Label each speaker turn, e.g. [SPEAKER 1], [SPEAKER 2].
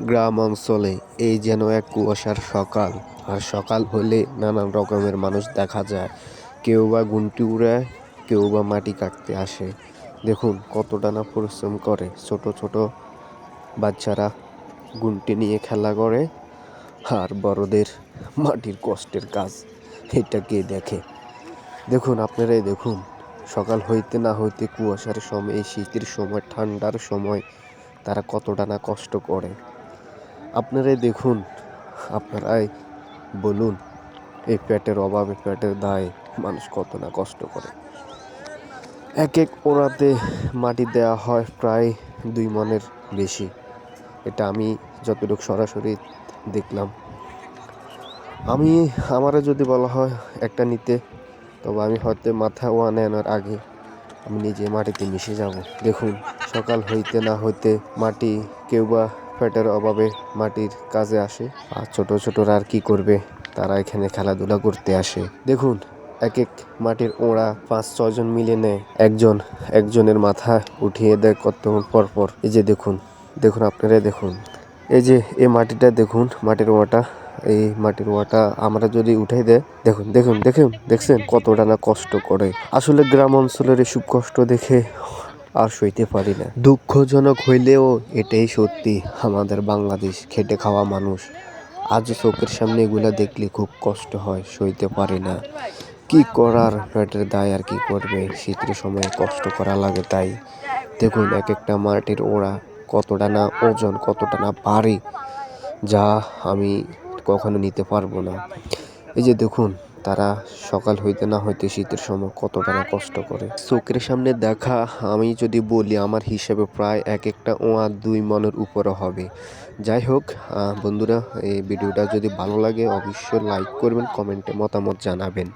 [SPEAKER 1] গ্রাম অঞ্চলে এই যেন এক কুয়াশার সকাল। আর সকাল হলে নানান রকমের মানুষ দেখা যায়। কেউ বা গুনটি উড়ায় কেউ বা মাটি কাটতে আসে। দেখুন কতটা না পরিশ্রম করে ছোট ছোট বাচ্চারা গুনটি নিয়ে খেলা করে। আর বড়দের মাটির কষ্টের কাজ, এটা কে দেখে? দেখুন আপনারাই দেখুন, সকাল হইতে না হইতে কুয়াশার সময়, এই শীতের সময়, ঠান্ডার সময় তারা কতটা না কষ্ট করে। আপনারাই দেখুন, আপনারাই বলুন, এই পেটের অভাবে, পেটের দায়ে মানুষ কত না কষ্ট করে। এক এক ওড়াতে মাটি দেওয়া হয় প্রায় দুই মনের বেশি। এটা আমি যতটুকু সরাসরি দেখলাম। আমি, আমারও যদি বলা হয় একটা নিতে, তবে আমি হয়তো মাথা ওয়ান আনার আগে আমি নিজে মাটিতে মিশে যাব। দেখুন, সকাল হইতে না হইতে মাটি কেউ বা পেটের অভাবে মাটির কাজে আসে। আর ছোট ছোটরা আর কি করবে? তারা এখানে খেলাধুলা করতে আসে। দেখুন এক এক মাটির ওড়া পাঁচ ছজন মিলে নেয়। একজন, একজনের মাথা উঠিয়ে দেয় কতক্ষণ পর পর। এই যে দেখুন দেখুন আপনারা দেখুন। এই যে এই মাটিটা দেখুন, মাটির ওয়াটা এই মাটির ওয়াটা আমরা যদি উঠাই দেয়, দেখুন দেখুন দেখুন, দেখছেন কতটা না কষ্ট করে। আসলে গ্রাম অঞ্চলের এসব কষ্ট দেখে আর সইতে পারি না। দুঃখজনক হইলেও এটাই সত্যি, আমাদের বাংলাদেশ খেটে খাওয়া মানুষ। আজ চোখের সামনে এগুলা দেখলে খুব কষ্ট হয়, সইতে পারি না। কি করার? পেটের দায় আর কি করবে? শীতের সময় কষ্ট করা লাগে তাই। দেখুন এক একটা মাটির ওড়া কতটা না ওজন, কতটা না ভারী যা আমি কখনো নিতে পারব না। এই যে দেখুন তারা সকাল হইতে না হইতে শীতের সময় কতটা না কষ্ট করে। চোখের সামনে দেখা, আমি যদি বলি আমার হিসেবে প্রায় এক একটা ওয়া দুই মনের উপরে হবে। যাই হোক বন্ধুরা, এই ভিডিওটা যদি ভালো লাগে, অবশ্যই লাইক করবেন কমেন্টে মতামত জানাবেন।